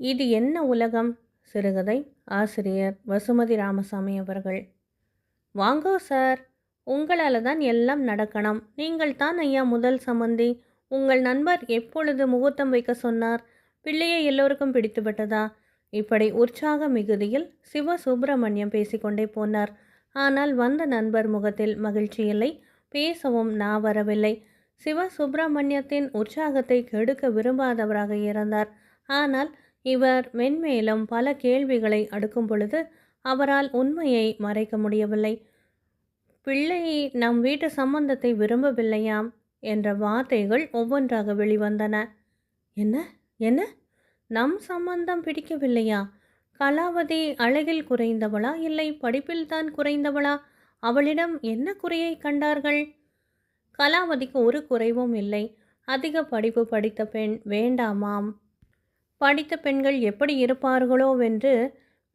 இது என்ன உலகம்? சிறுகதை ஆசிரியர் வசுமதி ராமசாமி அவர்கள். வாங்கோ சார். உங்களால் தான் எல்லாம் நடக்கணும். நீங்கள் தான் ஐயா முதல் சம்மந்தி உங்கள் நண்பர் எப்பொழுது முகூர்த்தம் வைக்க சொன்னார்? பிள்ளையை எல்லோருக்கும் பிடித்துவிட்டதா இப்படி உற்சாக மிகுதியில் சிவ சுப்பிரமணியம் பேசிக்கொண்டே போனார். ஆனால் வந்த நண்பர் முகத்தில் மகிழ்ச்சி இல்லை. பேசவும் நா வரவில்லை. சிவ சுப்பிரமணியத்தின் உற்சாகத்தை கெடுக்க விரும்பாதவராக இருந்தார் ஆனால் இவர் மென்மேலும் பல கேள்விகளை அடுக்கும் பொழுது அவரால் உண்மையை மறைக்க முடியவில்லை. பிள்ளை நம் வீட்டு சம்பந்தத்தை விரும்பவில்லையாம் என்ற வார்த்தைகள் ஒவ்வொன்றாக வெளிவந்தன. என்ன? என்ன? நம் சம்பந்தம் பிடிக்கவில்லையா? கலாவதி அழகில் குறைந்தவளா? இல்லை படிப்பில்தான் குறைந்தவளா? அவளிடம் என்ன குறையை கண்டார்கள்? கலாவதிக்கு ஒரு குறைவும் இல்லை. அதிக படிப்பு படித்த பெண் வேண்டாமாம். படித்த பெண்கள் எப்படி இருப்பார்களோவென்று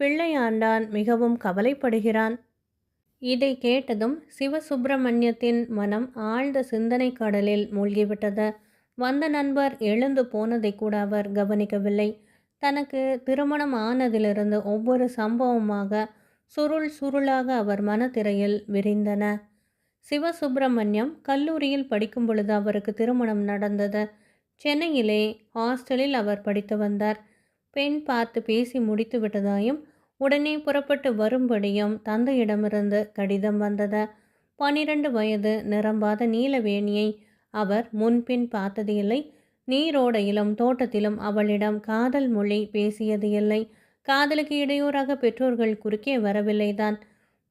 பிள்ளையாண்டான் மிகவும் கவலைப்படுகிறான். இதை கேட்டதும் சிவசுப்பிரமணியத்தின் மனம் ஆழ்ந்த சிந்தனை கடலில் மூழ்கிவிட்டது. வந்த நண்பர் எழுந்து போனதை கூட அவர் கவனிக்கவில்லை. தனக்கு திருமணம் ஆனதிலிருந்து ஒவ்வொரு சம்பவமாக சுருள் சுருளாக அவர் மனத்திரையில் விரிந்தன. சிவசுப்பிரமணியம் கல்லூரியில் படிக்கும் பொழுது அவருக்கு திருமணம் நடந்தது. சென்னையிலே ஹாஸ்டலில் அவர் படித்து வந்தார். பெண் பார்த்து பேசி முடித்து விட்டதாயும் உடனே புறப்பட்டு வரும்படியும் தந்தையிடமிருந்து கடிதம் வந்தது. பனிரெண்டு வயது நிரம்பாத நீலவேணியை அவர் முன்பின் பார்த்தது இல்லை நீரோடையிலும் தோட்டத்திலும் அவளிடம் காதல் மொழி பேசியது இல்லை. காதலுக்கு இடையூறாக பெற்றோர்கள் குறுக்கே வரவில்லைதான்.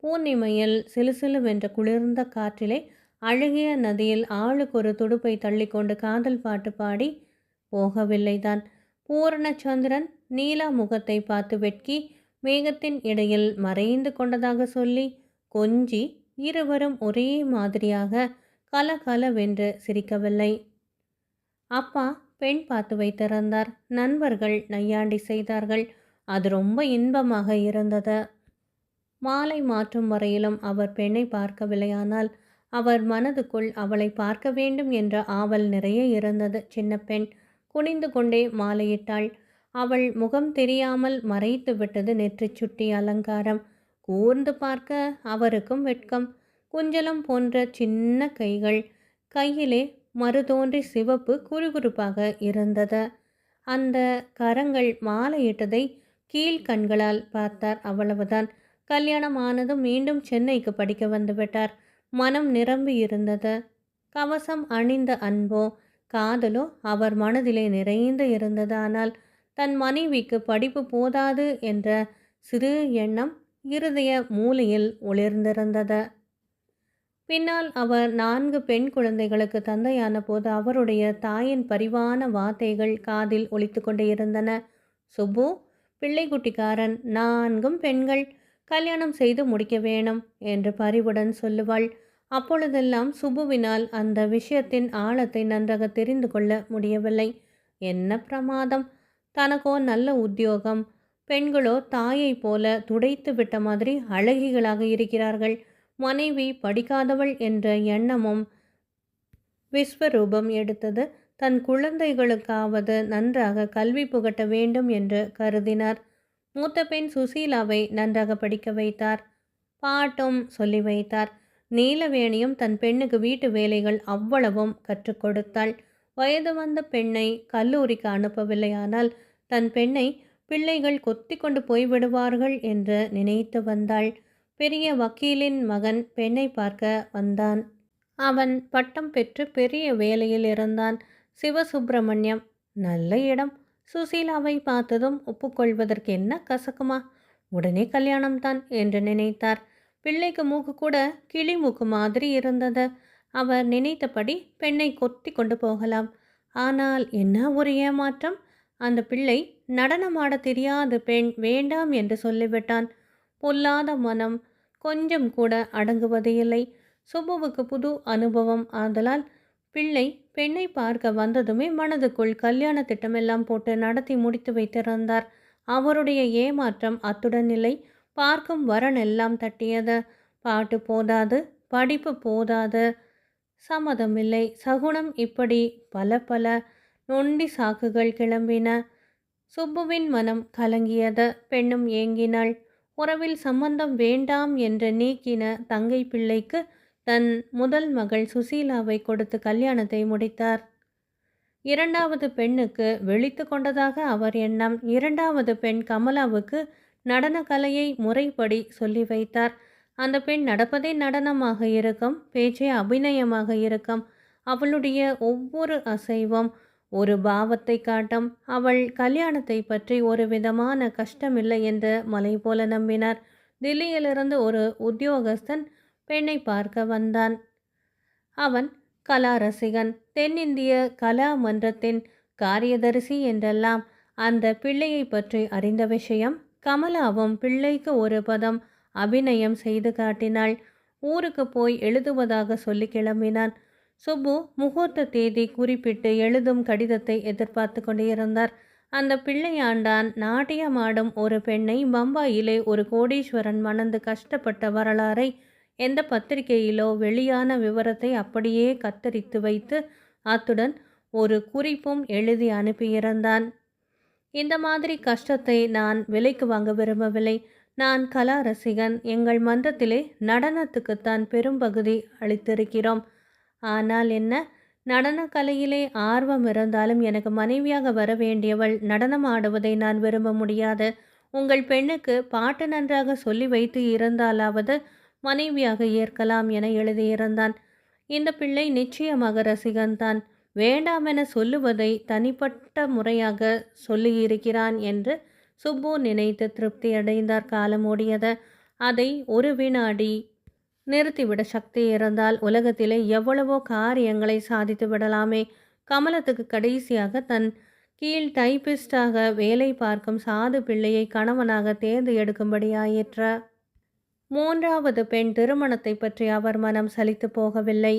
பூர்ணிமையில் சிலுசிலுவென்ற குளிர்ந்த காற்றிலே அழகிய நதியில் ஆளுக்கு ஒரு துடுப்பை தள்ளிக்கொண்டு காதல் பாட்டு பாடி போகவில்லைதான். பூரணச்சந்திரன் நீலா முகத்தை பார்த்து வெட்கி மேகத்தின் இடையில் மறைந்து கொண்டதாக சொல்லி கொஞ்சி இருவரும் ஒரே மாதிரியாக கலகலவென்று சிரிக்கவில்லை அப்பா பெண் பார்த்து வைத்திருந்தார் நண்பர்கள் நையாண்டி செய்தார்கள். அது ரொம்ப இன்பமாக இருந்தது. மாலை மாற்றும் வரையிலும் அவர் பெண்ணை பார்க்கவில்லையானால் அவர் மனதுக்குள் அவளை பார்க்க வேண்டும் என்ற ஆவல் நிறைய இருந்தது சின்ன பெண் குனிந்து கொண்டே மாலையிட்டாள். அவள் முகம் தெரியாமல் மறைத்து விட்டது நெற்றி சுட்டி அலங்காரம். கூர்ந்து பார்க்க அவருக்கும் வெட்கம். குஞ்சலம் போன்ற சின்ன கைகள் கையிலே மறுதோன்றி சிவப்பு குறுகுறுப்பாக இருந்தது. அந்த கரங்கள் மாலையிட்டதை கீழ்கண்களால் பார்த்தார். அவ்வளவுதான். கல்யாணம் ஆனதும் மீண்டும் சென்னைக்கு படிக்க வந்துவிட்டார் மனம் நிரம்பி இருந்தது. கவசம் அணிந்த அன்போ காதலோ அவர் மனதிலே நிறைந்து இருந்தது. ஆனால் தன் மனைவிக்கு படிப்பு போதாது என்ற சிறு எண்ணம் இருதய மூலையில் ஒளிர்ந்திருந்தது. பின்னால் அவர் நான்கு பெண் குழந்தைகளுக்கு தந்தையான போது அவருடைய தாயின் பரிவான வார்த்தைகள் காதில் ஒழித்து கொண்டே இருந்தன. சுப்பு பிள்ளைக்குட்டிக்காரன் நான்கும் பெண்கள் கல்யாணம் செய்து முடிக்க வேணும் என்று பரிவுடன் சொல்லுவாள். அப்பொழுதெல்லாம் சுபுவினால் அந்த விஷயத்தின் ஆழத்தை நன்றாக தெரிந்து கொள்ள முடியவில்லை. என்ன பிரமாதம்? தனக்கோ நல்ல உத்தியோகம். பெண்களோ தாயை போல துடைத்து விட்ட மாதிரி அழகிகளாக இருக்கிறார்கள். மனைவி படிக்காதவள் என்ற எண்ணமும் விஸ்வரூபம் எடுத்தது. தன் குழந்தைகளுக்காவது நன்றாக கல்வி புகட்ட வேண்டும் என்று கருதினார். மூத்த பெண் சுசீலாவை நன்றாக படிக்க வைத்தார். பாட்டும் சொல்லி வைத்தார். நீலவேணியும் தன் பெண்ணுக்கு வீட்டு வேலைகள் அவ்வளவும் கற்றுக் கொடுத்தாள். வயது வந்த பெண்ணை கல்லூரிக்கு அனுப்பவில்லையானால் தன் பெண்ணை பிள்ளைகள் கொத்தி கொண்டு போய்விடுவார்கள் என்று நினைத்து வந்தாள். பெரிய வக்கீலின் மகன் பெண்ணை பார்க்க வந்தான். அவன் பட்டம் பெற்று பெரிய வேலையில் இருந்தான். சிவசுப்பிரமணியம் நல்ல இடம். சுசீலாவை பார்த்ததும் ஒப்புக்கொள்வதற்கு என்ன கசக்குமா? உடனே கல்யாணம்தான் என்று நினைத்தார். பிள்ளைக்கு மூக்கு கூட கிளி மூக்கு மாதிரி இருந்தது. அவர் நினைத்தபடி பெண்ணை கொத்தி கொண்டு போகலாம். ஆனால் என்ன ஒரு ஏமாற்றம்? அந்த பிள்ளை நடனமாட தெரியாத பெண் வேண்டாம் என்று சொல்லிவிட்டான். பொல்லாத மனம். கொஞ்சம் கூட அடங்குவது இல்லை. சுபுவுக்கு புது அனுபவம் ஆதலால் பிள்ளை பெண்ணை பார்க்க வந்ததுமே மனதுக்குள் கல்யாண திட்டமெல்லாம் போட்டு நடத்தி முடித்து வைத்திருந்தார். அவருடைய ஏமாற்றம் அத்துடன் இல்லை. பார்க்கும் வரன் எல்லாம் தட்டியது. பாட்டு போதாது படிப்பு போதாது. சம்மதமில்லை. சகுனம் இப்படி பல பல நொண்டி சாக்குகள் கிளம்பின. சுப்புவின் மனம் கலங்கியது. பெண்ணும் ஏங்கினாள். உறவில் சம்பந்தம் வேண்டாம் என்று நீக்கின தங்கை பிள்ளைக்கு தன் முதல் மகள் சுசீலாவை கொடுத்து கல்யாணத்தை முடித்தார். இரண்டாவது பெண்ணுக்கு விழித்து கொண்டதாக அவர் எண்ணம். இரண்டாவது பெண் கமலாவுக்கு நடனக்கலையை முறைப்படி சொல்லி வைத்தார். அந்த பெண் நடப்பதே நடனமாக இருக்கும் பேச்சே அபிநயமாக இருக்கும். அவளுடைய ஒவ்வொரு அசைவும் ஒரு பாவத்தை காட்டும். அவள் கல்யாணத்தை பற்றி ஒரு விதமான கஷ்டமில்லை என்று மலை போல நம்பினார். தில்லியிலிருந்து ஒரு உத்தியோகஸ்தன் பெண்ணை பார்க்க வந்தான். அவன் கலா ரசிகன் தென்னிந்திய கலா மன்றத்தின் காரியதரிசி என்றெல்லாம். அந்த பிள்ளையை பற்றி அறிந்த விஷயம் கமலாவும் பிள்ளைக்கு ஒரு பதம் அபிநயம் செய்து காட்டினாள். ஊருக்கு போய் எழுதுவதாக சொல்லி கிளம்பினான். சுப்பு முகூர்த்த தேதி குறிப்பிட்டு எழுதும் கடிதத்தை எதிர்பார்த்து கொண்டிருந்தார். அந்த பிள்ளையாண்டான் நாட்டியமாடும் ஒரு பெண்ணை பம்பாயிலே ஒரு கோடீஸ்வரன் மணந்து கஷ்டப்பட்ட வரலாறை எந்த பத்திரிகையிலோ வெளியான விவரத்தை அப்படியே கத்தரித்து வைத்து அத்துடன் ஒரு குறிப்பும் எழுதி அனுப்பியிருந்தான். இந்த மாதிரி கஷ்டத்தை நான் விலைக்கு வாங்க விரும்பவில்லை. நான் கலா ரசிகன் எங்கள் மன்றத்திலே நடனத்துக்குத்தான் பெரும்பகுதி அளித்திருக்கிறோம். ஆனால் என்ன? நடன கலையிலே ஆர்வம் இருந்தாலும் எனக்கு மனைவியாக வர வேண்டியவள் நடனம் ஆடுவதை நான் விரும்ப முடியாது. உங்கள் பெண்ணுக்கு பாட்டு நன்றாக சொல்லி வைத்து இருந்தாலாவது மனைவியாக ஏற்கலாம் என எழுதியிருந்தான். இந்த பிள்ளை நிச்சயமாக ரசிகன்தான். வேண்டாமென சொல்லுவதை தனிப்பட்ட முறையாக சொல்லியிருக்கிறான் என்று சுப்பு நினைத்து திருப்தி அடைந்தார். காலம் ஓடியது. அதை ஒரு வினாடி நிறுத்திவிட சக்தி இருந்தால் உலகத்திலே எவ்வளவோ காரியங்களை சாதித்து விடலாமே. கமலத்துக்கு கடைசியாக தன் கீழ் டைபிஸ்டாக வேலை பார்க்கும் சாது பிள்ளையை கணவனாக தேர்ந்து எடுக்கும்படியாயிற்ற. மூன்றாவது பெண் திருமணத்தை பற்றி அவர் மனம் சலித்து போகவில்லை.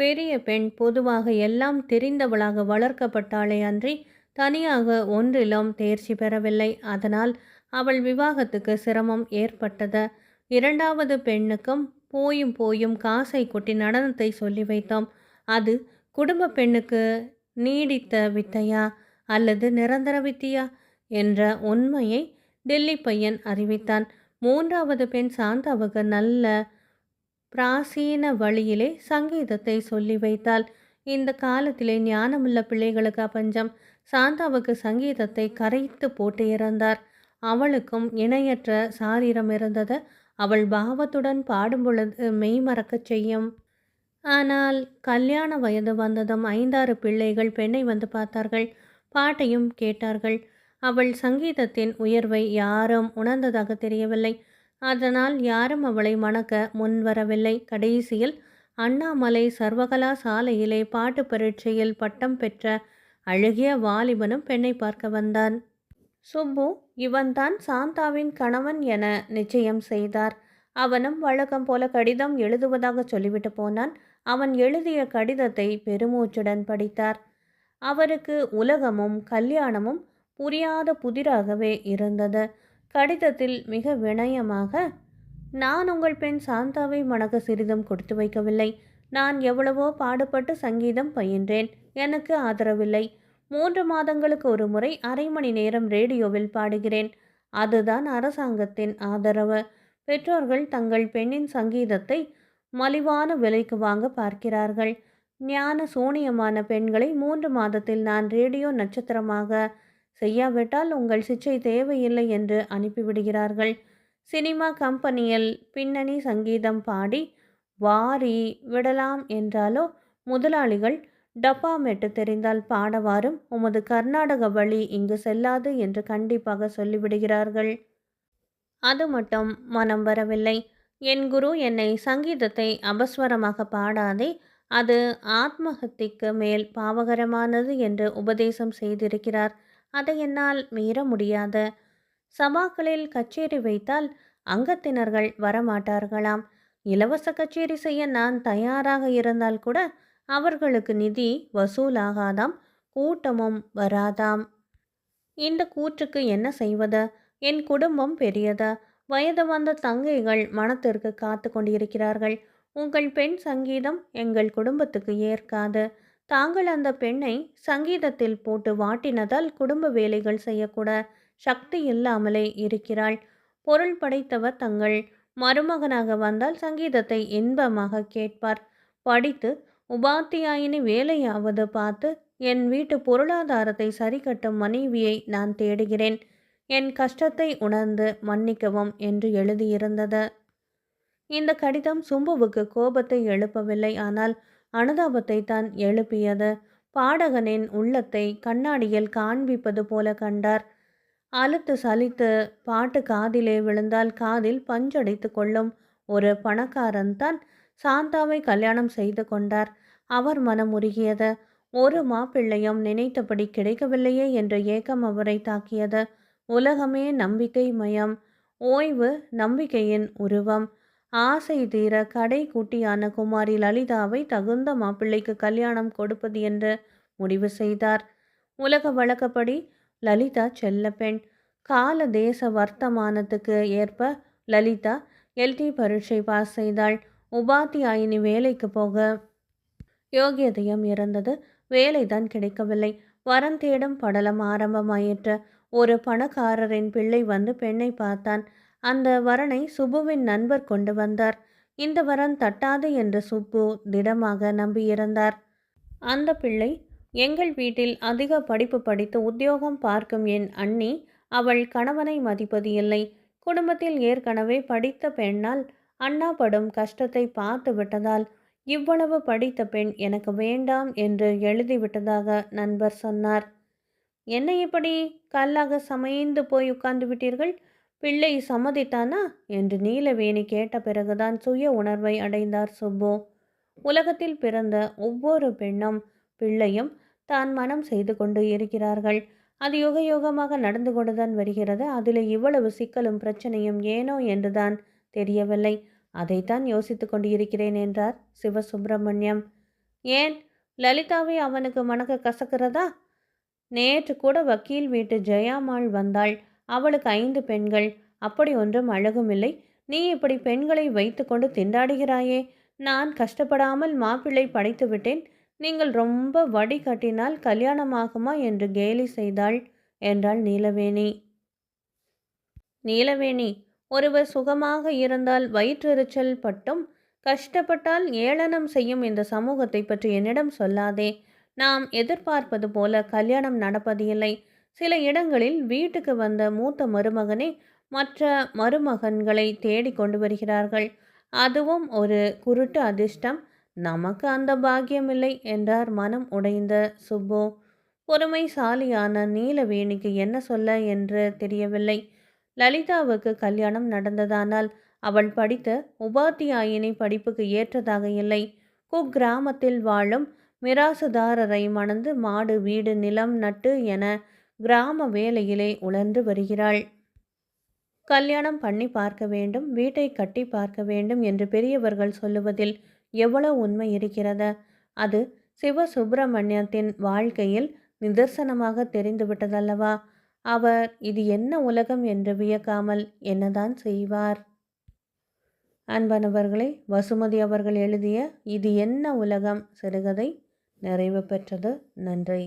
பெரிய பெண் பொதுவாக எல்லாம் தெரிந்தவளாக வளர்க்கப்பட்டாளே அன்றி தனியாக ஒன்றிலும் தேர்ச்சி பெறவில்லை. அதனால் அவள் விவாகத்துக்கு சிரமம் ஏற்பட்டது. இரண்டாவது பெண்ணுக்கும் போயும் போயும் காசை கொட்டி நடனத்தை சொல்லி வைத்தோம். அது குடும்ப பெண்ணுக்கு நீடித்த வித்தையா அல்லது நிரந்தர வித்தியா என்ற உண்மையை டெல்லி பையன் அறிவித்தான். மூன்றாவது பெண் சாந்தாவுக்கு நல்ல பிராசீன வழியிலே சங்கீதத்தை சொல்லி வைத்தாள். இந்த காலத்திலே ஞானமுள்ள பிள்ளைகளுக்கு பஞ்சம் சாந்தாவுக்கு சங்கீதத்தை கரைத்து போட்டு இறந்தார். அவளுக்கும் இணையற்ற சாரீரம் இருந்தது. அவள் பாவத்துடன் பாடும் பொழுது மெய் மறக்கச் செய்யும். ஆனால் கல்யாண வயது வந்ததும் ஐந்தாறு பிள்ளைகள் பெண்ணை வந்து பார்த்தார்கள். பாட்டையும் கேட்டார்கள். அவள் சங்கீதத்தின் உயர்வை யாரும் உணர்ந்ததாக தெரியவில்லை. அதனால் யாரும் அவளை மணக்க முன்வரவில்லை. கடைசியில் அண்ணாமலை சர்வகலா சாலையிலே பாட்டு பரீட்சையில் பட்டம் பெற்ற அழகிய வாலிபனும் பெண்ணை பார்க்க வந்தான். சுப்பு இவன்தான் சாந்தாவின் கணவன் என நிச்சயம் செய்தார். அவனும் வழக்கம் போல கடிதம் எழுதுவதாக சொல்லிவிட்டு போனான். அவன் எழுதிய கடிதத்தை பெருமூச்சுடன் படித்தார். அவருக்கு உலகமும் கல்யாணமும் புரியாத புதிராகவே இருந்தது. கடிதத்தில் மிக வினயமாக நான் உங்கள் பெண் சாந்தாவை மணக்க சிறிதும் கொடுத்து வைக்கவில்லை. நான் எவ்வளவோ பாடுபட்டு சங்கீதம் பயின்றேன். எனக்கு ஆதரவில்லை. மூன்று மாதங்களுக்கு ஒரு முறை அரை மணி நேரம் ரேடியோவில் பாடுகிறேன். அதுதான் அரசாங்கத்தின் ஆதரவு. பெற்றோர்கள் தங்கள் பெண்ணின் சங்கீதத்தை மலிவான விலைக்கு வாங்க பார்க்கிறார்கள். ஞான சூனியமான பெண்களை மூன்று மாதத்தில் நான் ரேடியோ நட்சத்திரமாக செய்யாவிட்டால் உங்கள் சிச்சை தேவையில்லை என்று அனுப்பிவிடுகிறார்கள். சினிமா கம்பெனியில் பின்னணி சங்கீதம் பாடி வாரி விடலாம் என்றாலோ முதலாளிகள் டப்பா மெட்டு தெரிந்தால் பாடவாரும் உமது கர்நாடக வழி இங்கு செல்லாது என்று கண்டிப்பாக சொல்லிவிடுகிறார்கள். அது மட்டும் மனம் வரவில்லை. என் குரு என்னை சங்கீதத்தை அபஸ்வரமாக பாடாதே அது ஆத்மஹத்திக்கு மேல் பாவகரமானது என்று உபதேசம் செய்திருக்கிறார். அதை என்னால் மீற முடியாது. சபாக்களில் கச்சேரி வைத்தால் அங்கத்தினர்கள் வரமாட்டார்களாம். இலவச கச்சேரி செய்ய நான் தயாராக இருந்தால் கூட அவர்களுக்கு நிதி வசூலாகாதாம் கூட்டமும் வராதாம். இந்த கூற்றுக்கு என்ன செய்வது? என் குடும்பம் பெரியது. வயது வந்த தங்கைகள் மனத்திற்கு காத்து கொண்டிருக்கிறார்கள். உங்கள் பெண் சங்கீதம் எங்கள் குடும்பத்துக்கு ஏற்காது. தாங்கள் அந்த பெண்ணை சங்கீதத்தில் போட்டு வாட்டினதால் குடும்ப வேலைகள் செய்யக்கூட சக்தி இல்லாமலே இருக்கிறாள். பொருள் படைத்தவர் தங்கள் மருமகனாக வந்தால் சங்கீதத்தை இன்பமாக கேட்பார். படித்து உபாத்தியாயினி வேலையாவது பார்த்து என் வீட்டு பொருளாதாரத்தை சரிகட்டும் மனைவியை நான் தேடுகிறேன். என் கஷ்டத்தை உணர்ந்து மன்னிக்கவும் என்று எழுதியிருந்தது. இந்த கடிதம் சும்புவுக்கு கோபத்தை எழுப்பவில்லை. ஆனால் அனுதாபத்தை தான் எழுப்பியது. பாடகனின் உள்ளத்தை கண்ணாடியில் காண்பிப்பது போல கண்டார். அழுத்து சலித்து பாட்டு காதிலே விழுந்தால் காதில் பஞ்சடைத்து கொள்ளும் ஒரு பணக்காரன் தான் சாந்தாவை கல்யாணம் செய்து கொண்டார். அவர் மனம் உருகியது. ஒரு மாப்பிள்ளையும் நினைத்தபடி கிடைக்கவில்லையே என்ற ஏக்கம் அவரை தாக்கியது. உலகமே நம்பிக்கை மயம். ஓய்வு நம்பிக்கையின் உருவம். ஆசை தீர கடை குட்டியான குமாரி லலிதாவை தகுந்த மாப்பிள்ளைக்கு கல்யாணம் கொடுப்பது என்று முடிவு செய்தார். உலக வழக்கப்படி லலிதா செல்ல பெண். கால தேச வர்த்தமானத்துக்கு ஏற்ப லலிதா எல்டி பரீட்சை பாஸ் செய்தாள். உபாத்தியாயினி வேலைக்கு போக யோகியதையும் இருந்தது வேலைதான் கிடைக்கவில்லை. வரம் தேடும் படலம் ஆரம்பமாயிற்று. ஒரு பணக்காரரின் பிள்ளை வந்து பெண்ணை பார்த்தான். அந்த வரனை சுப்புவின் நண்பர் கொண்டு வந்தார். இந்த வரன் தட்டாது என்று சுப்பு திடமாக நம்பியிருந்தார் அந்த பிள்ளை எங்கள் வீட்டில் அதிக படிப்பு படித்து உத்தியோகம் பார்க்கும் என் அண்ணி அவள் கணவனை மதிப்பது இல்லை. குடும்பத்தில் ஏற்கனவே படித்த பெண்ணால் அண்ணா படும் கஷ்டத்தை பார்த்து விட்டதால் இவ்வளவு படித்த பெண் எனக்கு வேண்டாம் என்று எழுதிவிட்டதாக நண்பர் சொன்னார். என்ன இப்படி கல்லாக சமைந்து போய் உட்கார்ந்து விட்டீர்கள்? பிள்ளை சம்மதித்தானா? என்று நீலவேணி கேட்ட பிறகுதான் சுய உணர்வை அடைந்தார் சுப்பு. உலகத்தில் பிறந்த ஒவ்வொரு பெண்ணும் பிள்ளையும் தான் மனம் செய்து கொண்டு இருக்கிறார்கள். அது யுக யுகமாக நடந்து கொண்டுதான் வருகிறது. அதில் இவ்வளவு சிக்கலும் பிரச்சனையும் ஏனோ என்றுதான் தெரியவில்லை. அதைத்தான் யோசித்து கொண்டு இருக்கிறேன் என்றார் சிவசுப்பிரமணியம். ஏன்? லலிதாவை அவனுக்கு மணக்க கசக்கிறதா? நேற்று கூட வக்கீல் வீட்டு ஜெயாமாள் வந்தாள். அவளுக்கு ஐந்து பெண்கள். அப்படி ஒன்றும் அழகுமில்லை. நீ இப்படி பெண்களை வைத்துக்கொண்டு திண்டாடுகிறாயே. நான் கஷ்டப்படாமல் மாப்பிள்ளை படைத்து விட்டேன். நீங்கள் ரொம்ப வடி கட்டினால் கல்யாணமாகுமா என்று கேலி செய்தாள் என்றாள் நீலவேணி. நீலவேணி ஒருவர் சுகமாக இருந்தால் வயிற்றெரிச்சல் பட்டும். கஷ்டப்பட்டால் ஏளனம் செய்யும் இந்த சமூகத்தை பற்றி என்னிடம் சொல்லாதே. நாம் எதிர்பார்ப்பது போல கல்யாணம் நடப்பது இல்லை சில இடங்களில் வீட்டுக்கு வந்த மூத்த மருமகனே மற்ற மருமகன்களை தேடி கொண்டு வருகிறார்கள். அதுவும் ஒரு குருட்டு அதிர்ஷ்டம். நமக்கு அந்த பாக்கியமில்லை என்றார் மனம் உடைந்த சுப்பு. பொறுமைசாலியான நீலவேணிக்கு என்ன சொல்ல? என்று தெரியவில்லை. லலிதாவுக்கு கல்யாணம் நடந்ததானால் அவள் படித்த உபாத்தியாயினி படிப்புக்கு ஏற்றதாக இல்லை. குக்கிராமத்தில் வாழும் மிராசுதாரரை மணந்து மாடு வீடு நிலம் நட்டு என கிராம வேலையிலே உழன்று வருகிறாள். கல்யாணம் பண்ணி பார்க்க வேண்டும் வீட்டை கட்டி பார்க்க வேண்டும் என்று பெரியவர்கள் சொல்லுவதில் எவ்வளவு உண்மை இருக்கிறது? அது சிவசுப்பிரமணியத்தின் வாழ்க்கையில் நிதர்சனமாக தெரிந்துவிட்டதல்லவா அவர் இது என்ன உலகம் என்று வியக்காமல் என்னதான் செய்வார்? அன்பனவர்களை வசுமதி அவர்கள் எழுதிய இது என்ன உலகம்? சிறுகதை நிறைவு பெற்றது. நன்றி.